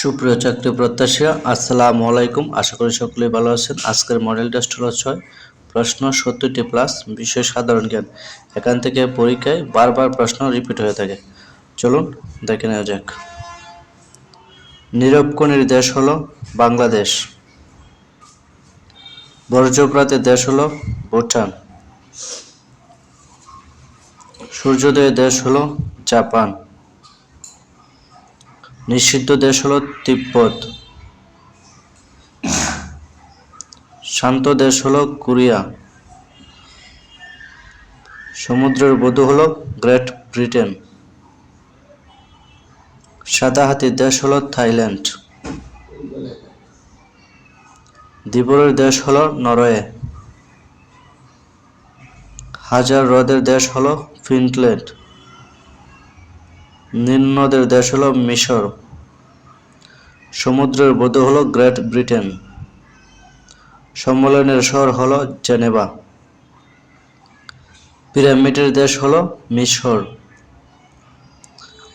সুপ্রিয় চাকরি প্রত্যাশী আসসালামু আলাইকুম। আশা করি সকলেই ভালো আছেন। আজকের মডেল টেস্ট হলো ছয়। প্রশ্ন সত্তরটি প্লাস বিষয় সাধারণ জ্ঞান। এখান থেকে পরীক্ষায় বারবার প্রশ্ন রিপিট হয়ে থাকে। চলুন দেখে নেওয়া যাক। নিরক্ষণের দেশ হলো বাংলাদেশ। বর্জ্যপ্রাতের দেশ হলো ভুটান। সূর্যোদয়ের দেশ হলো জাপান। নিষিদ্ধ দেশ হলো তিব্বত। শান্ত দেশ হলো কোরিয়া। সমুদ্রের বধূ হলো গ্রেট ব্রিটেন। সাদা হাতির দেশ হলো থাইল্যান্ড। দ্বীপরের দেশ হলো নরওয়ে। হাজার হ্রদের দেশ হলো ফিনল্যান্ড। নীলনদের দেশ হলো মিশর। সমুদ্রের বধূ হলো গ্রেট ব্রিটেন। সম্মেলনের শহর হলো জেনেভা। পিরামিডের দেশ হলো মিশর।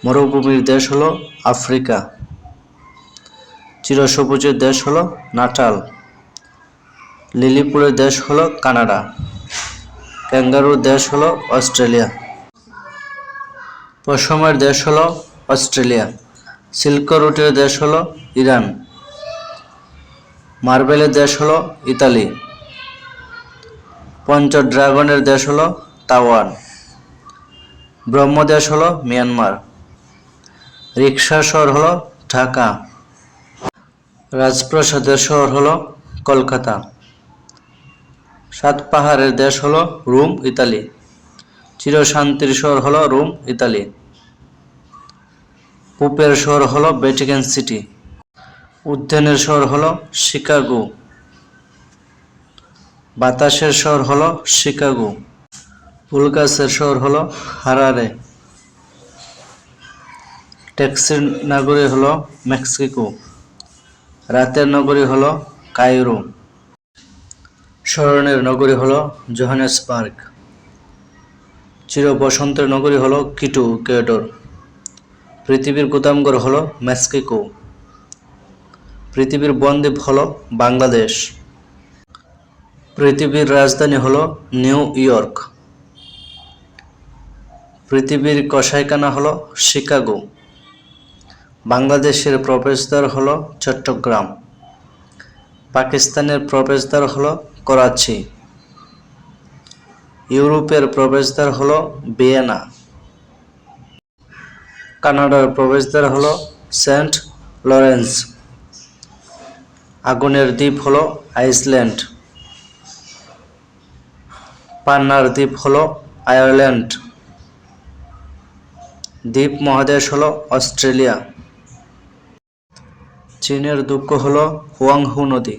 মরুভূমির দেশ হলো আফ্রিকা। চিরসবুজের দেশ হলো নাটাল। লিলিপুরের দেশ হলো কানাডা। ক্যাঙ্গারুর দেশ হলো অস্ট্রেলিয়া। পশমের দেশ হলো অস্ট্রেলিয়া। সিল্ক রুটের দেশ হলো ইরান। মার্বেলের দেশ হলো ইতালি। পঞ্চ ড্রাগনের দেশ হলো তাওয়ান। ব্রহ্মদেশ হলো মিয়ানমার। রিক্সা শহর হলো ঢাকা। রাজপ্রাসাদের শহর হলো কলকাতা। সাত পাহাড়ের দেশ হলো রোম, ইতালি। চিরশান্তির শহর হলো রোম, ইতালি। পোপের শহর হলো ভ্যাটিকান সিটি। উদ্যানের শহর হলো শিকাগো। বাতাসের শহর হলো শিকাগো। ফুলগাছের শহর হলো হারারে। ট্যাক্সির নগরী হলো মেক্সিকো। রাতের নগরী হলো কায়রো। স্মরণের নগরী হলো জোহানেসবার্গ চির বসন্তের নগরী হলো কিটু কেডর পৃথিবীর গুদামঘর হলো মেক্সিকো। পৃথিবীর বনদ্বীপ হল বাংলাদেশ। পৃথিবীর রাজধানী হল নিউ ইয়র্ক। পৃথিবীর কসাইখানা হল শিকাগো। বাংলাদেশের প্রবেশদ্বার হল চট্টগ্রাম। পাকিস্তানের প্রবেশদ্বার হলো করাচি। ইউরোপের প্রবেশদ্বার হলো ভিয়েনা। কানাডার প্রবেশদ্বার হলো সেন্ট লরেন্স। আগুনের দ্বীপ হলো আইসল্যান্ড। পান্নার দ্বীপ হলো আয়ারল্যান্ড। দ্বীপ মহাদেশ হলো অস্ট্রেলিয়া। চীনের দুঃখ হল হুয়াংহু নদী।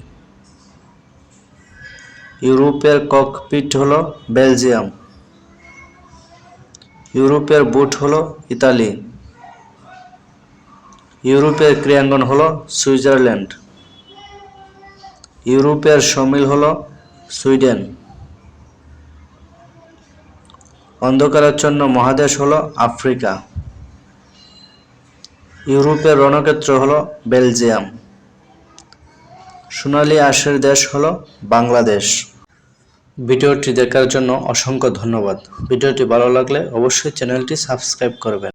ইউরোপের ককপিট হল বেলজিয়াম। ইউরোপের বুট হল ইতালি। ইউরোপের ক্রিয়াঙ্গন হল সুইজারল্যান্ড। ইউরোপের সমিল হল সুইডেন। অন্ধকারাচ্ছন্ন মহাদেশ হল আফ্রিকা। ইউরোপের রণক্ষেত্র হল বেলজিয়াম। সোনালী আশের দেশ হল বাংলাদেশ। ভিডিওটি দেখার জন্য অসংখ্য ধন্যবাদ। ভিডিওটি ভালো লাগলে অবশ্যই চ্যানেলটি সাবস্ক্রাইব করবেন।